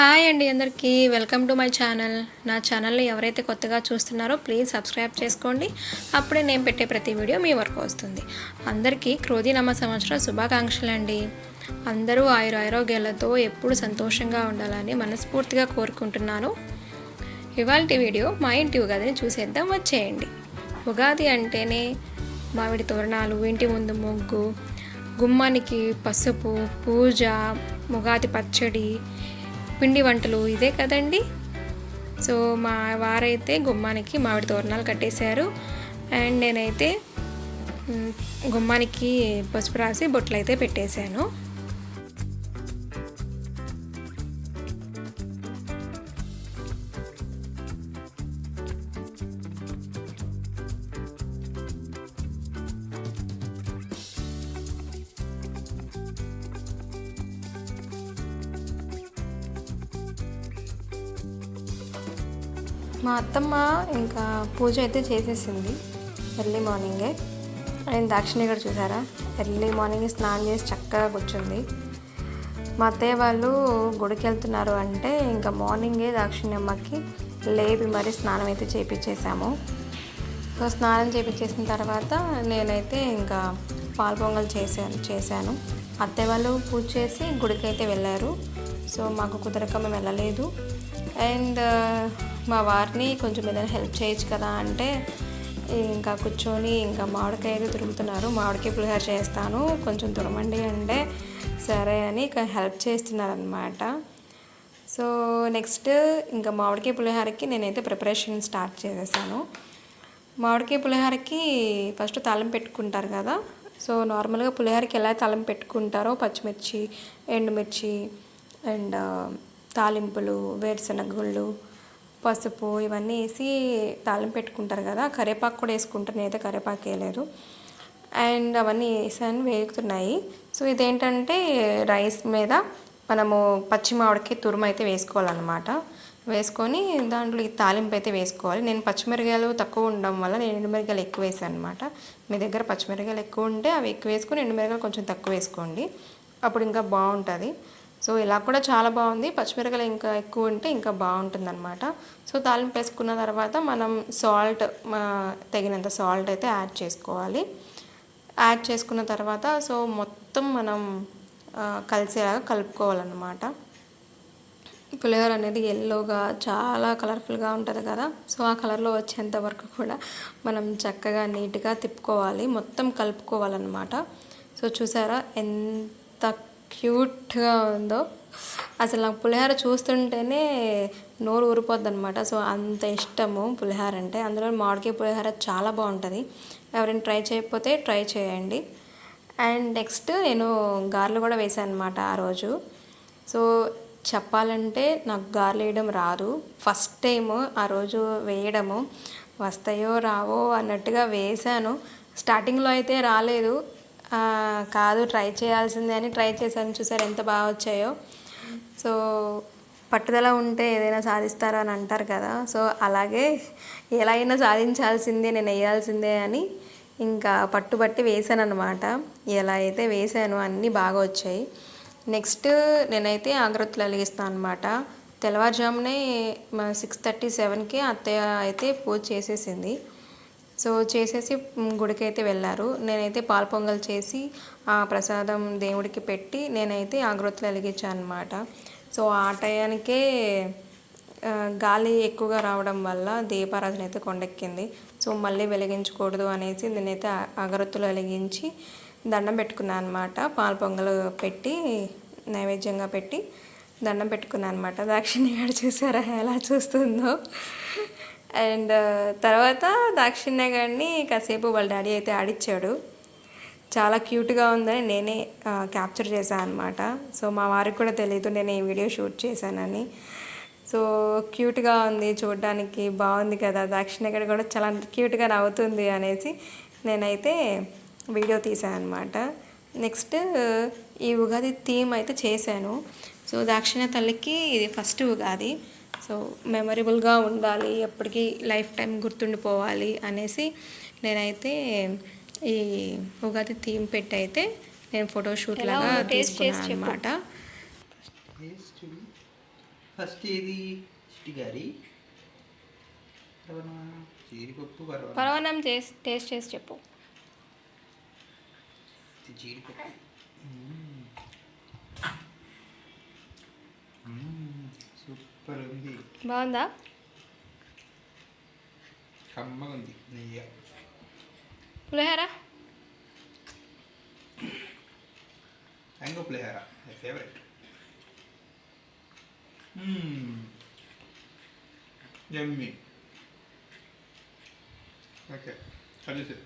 Hi అండి అందరికీ. Welcome to my channel. నా ఛానల్ని ఎవరైతే కొత్తగా చూస్తున్నారో ప్లీజ్ సబ్స్క్రైబ్ చేసుకోండి. అప్పుడే నేను పెట్టే ప్రతి వీడియో మీ వరకు వస్తుంది. అందరికీ క్రోధి నమ్మ సంవత్సరం శుభాకాంక్షలు అండి అందరూ ఆయుర ఆరోగ్యాలతో ఎప్పుడు సంతోషంగా ఉండాలని మనస్ఫూర్తిగా కోరుకుంటున్నాను. ఇవాళ వీడియో మా ఇంటి ఉగాదిని చూసేద్దాం. వచ్చేయండి. ఉగాది అంటేనే మామిడి తోరణాలు ఇంటి ముందు ముగ్గు గుమ్మానికి పసుపు పూజ ఉగాది పచ్చడి పిండి వంటలు ఇదే కదండి. సో మా వారైతే గుమ్మానికి మామిడి తోరణాలు కట్టేశారు. అండ్ నేనైతే గుమ్మానికి పసుపు రాసి బొట్లు అయితే పెట్టేశాను. మా అత్తమ్మ ఇంకా పూజ అయితే చేసేసింది ఎర్లీ మార్నింగే. అండ్ దాక్షిణి కూడా చూసారా? ఎర్లీ మార్నింగ్ స్నానం చేసి చక్కగా కూర్చుంది. మా అత్తయ్య వాళ్ళు గుడికి వెళ్తున్నారు అంటే ఇంకా మార్నింగే దాక్షిణ్యమ్మకి లేపి మరి స్నానం అయితే చేపించేసాము సో స్నానం చేపించేసిన తర్వాత నేనైతే ఇంకా పాల పొంగల్ చేశాను చేశాను. అత్తయ్య వాళ్ళు పూజ చేసి గుడికి అయితే వెళ్ళారు. సో మాకు కుదరక మేము వెళ్ళలేదు. అండ్ మా వారిని కొంచెం ఏదైనా హెల్ప్ చేయొచ్చు కదా అంటే ఇంకా కూర్చొని ఇంకా మామిడికాయలు తురుముతున్నారు. మామిడికాయ పులిహోర చేస్తాను. కొంచెం తురమండి అంటే సరే అని ఇక హెల్ప్ చేస్తున్నారనమాట సో నెక్స్ట్ ఇంకా మామిడికాయ పులిహోరకి నేనైతే ప్రిపరేషన్ స్టార్ట్ చేసేసాను. మామిడికాయ పులిహోరకి ఫస్ట్ తాళం పెట్టుకుంటారు కదా. సో నార్మల్గా పులిహోరకి ఎలా తాళం పెట్టుకుంటారో పచ్చిమిర్చి ఎండుమిర్చి అండ్ తాలింపులు వేరుశనగ గుళ్ళు పసుపు ఇవన్నీ వేసి తాళం పెట్టుకుంటారు కదా కరేపాకు కూడా వేసుకుంటారు. నేనైతే కరేపాకు వేయలేరు అండ్ అవన్నీ వేసాను వేగుతున్నాయి. సో ఇదేంటంటే రైస్ మీద మనము పచ్చి మామిడికి తురుము అయితే వేసుకోవాలన్నమాట. వేసుకొని దాంట్లో ఈ తాలింపు అయితే వేసుకోవాలి. నేను పచ్చిమిరకాయలు తక్కువ ఉండడం వల్ల నేను ఎండుమిరకాయలు ఎక్కువ వేసాను అనమాట మీ దగ్గర పచ్చిమిరకాయలు ఎక్కువ ఉంటే అవి ఎక్కువ వేసుకొని ఎండుమిరకాయలు కొంచెం తక్కువ వేసుకోండి. అప్పుడు ఇంకా బాగుంటుంది. సో ఇలా కూడా చాలా బాగుంది. పచ్చిమిరకలు ఇంకా ఎక్కువ ఉంటే ఇంకా బాగుంటుంది అనమాట సో తాలింపు వేసుకున్న తర్వాత మనం సాల్ట్ తగినంత సాల్ట్ అయితే యాడ్ చేసుకోవాలి. యాడ్ చేసుకున్న తర్వాత సో మొత్తం మనం కలిసేలాగా కలుపుకోవాలన్నమాట. పులిహోర అనేది ఎల్లోగా చాలా కలర్ఫుల్గా ఉంటుంది కదా. సో ఆ కలర్లో వచ్చేంత వరకు కూడా మనం చక్కగా నీట్గా తిప్పుకోవాలి. మొత్తం కలుపుకోవాలన్నమాట. సో చూసారా ఎంత క్యూట్గా ఉందో. అసలు నాకు పులిహోర చూస్తుంటేనే నోరు ఊరిపోద్ది అనమాట సో అంత ఇష్టము పులిహోర అంటే. అందులో మామిడికాయ పులిహోర చాలా బాగుంటుంది. ఎవరైనా ట్రై చేయకపోతే ట్రై చేయండి. అండ్ నెక్స్ట్ నేను గారెలు కూడా వేసాను అనమాట ఆ రోజు. సో చెప్పాలంటే నాకు గారెలు వేయడం రాదు. ఫస్ట్ టైం ఆ రోజు వేయడము. వస్తాయో రావో అన్నట్టుగా వేశాను స్టార్టింగ్లో అయితే రాలేదు. కాదు ట్రై చేయాల్సిందే అని ట్రై చేశాను. చూసారు ఎంత బాగా వచ్చాయో. సో పట్టుదల ఉంటే ఏదైనా సాధిస్తారు అని అంటారు కదా. సో అలాగే ఎలా అయినా సాధించాల్సిందే నేను వేయాల్సిందే అని ఇంకా పట్టుబట్టి వేసాను అనమాట ఎలా అయితే వేసాను అన్నీ బాగా వచ్చాయి. నెక్స్ట్ నేనైతే ఆగ్రత్తలు అలిగిస్తాను అనమాట తెల్లవారుజామునే సిక్స్ థర్టీ సెవెన్కి అత్తయ్య అయితే పూజ చేసేసింది. సో చేసేసి గుడికైతే వెళ్ళారు. నేనైతే పాల పొంగల్ చేసి ఆ ప్రసాదం దేవుడికి పెట్టి నేనైతే ఆగ్రత్తలు వెలిగించాను అనమాట సో ఆ టయానికే గాలి ఎక్కువగా రావడం వల్ల దీపారాధన అయితే కొండెక్కింది. సో మళ్ళీ వెలిగించకూడదు అనేసి నేనైతే అగరత్తులు వెలిగించి దండం పెట్టుకున్నాను అనమాట పాల పొంగలు పెట్టి నైవేద్యంగా పెట్టి దండం పెట్టుకున్నాను అనమాట దాక్షిణ్య గారు చూసారా ఎలా చూస్తుందో? అండ్ తర్వాత దాక్షిణ్య గారిని కాసేపు వాళ్ళ డాడీ అయితే ఆడిచ్చాడు చాలా క్యూట్గా ఉందని నేనే క్యాప్చర్ చేశాను అనమాట సో మా వారికి కూడా తెలియదు నేను ఈ వీడియో షూట్ చేశానని. సో క్యూట్గా ఉంది చూడడానికి బాగుంది కదా. దాక్షిణ గారు కూడా చాలా క్యూట్గా నవ్వుతుంది అనేసి నేనైతే వీడియో తీసాను అనమాట నెక్స్ట్ ఈ ఉగాది థీమ్ అయితే చేశాను. సో దాక్షిణ తల్లికి ఇది ఫస్ట్ ఉగాది. సో మెమరబుల్గా ఉండాలి ఎప్పటికీ లైఫ్ టైం గుర్తుండిపోవాలి అనేసి నేనైతే ఈ ఉగాది థీమ్ పెట్టి అయితే నేను ఫోటోషూట్ లాగా తీసుకున్నాను అనమాట ఫస్ట్ ఏది గారి? జీడిపప్పు పరవనా చేసి టేస్ట్ చేసి చెప్పు. జీడిపప్పు. సూపర్ ఉంది బాగుందా? కమ్మగా ఉంది నెయ్యి. పులిహోర? మ్యాంగో పులిహోర మై ఫేవరెట్. యమ్మీ. ఓకే కలిసి